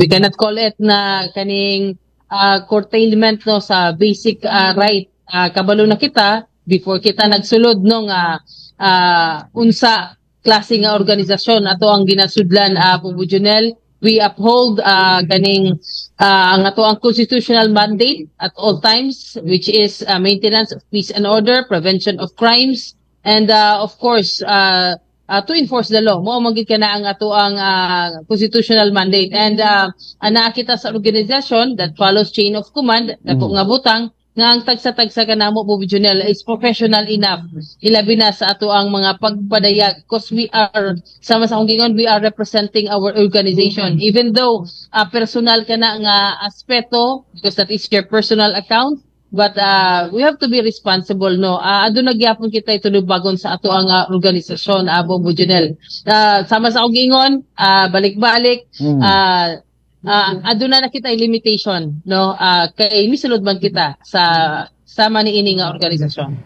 we cannot call it na kaning uh, curtailment no sa basic uh, right uh, kabalo na kita before kita nagsulod no nga uh, unsa klase nga organisasyon. Ato ang ginasudlan uh, Pubo Junel. We uphold uh, kaning uh, ang ato ang constitutional mandate at all times which is uh, maintenance of peace and order prevention of crimes and uh, of course uh, uh, to enforce the law. Mo magid kana ang ato ang uh, constitutional mandate. And uh, ana kita sa organization that follows chain of command dako nga butang nga ang tagsa-tagsa kanamo mo Junel is professional enough. Ilabi na sa ato ang mga pagpadayag because we are sama sa akong gingon we are representing our organization. Even though uh, personal kana nga aspeto because that is your personal account But uh, we have to be responsible, no? Uh, ado nagyapon kita ito bagon sa ato ang uh, organisasyon, Abo uh, Junel. Uh, sama sa akong gingon, uh, balik-balik, Mm. uh, uh, ado na na kita yung limitation, no? Uh, kay misulod man kita sa sama ni ini nga organisasyon.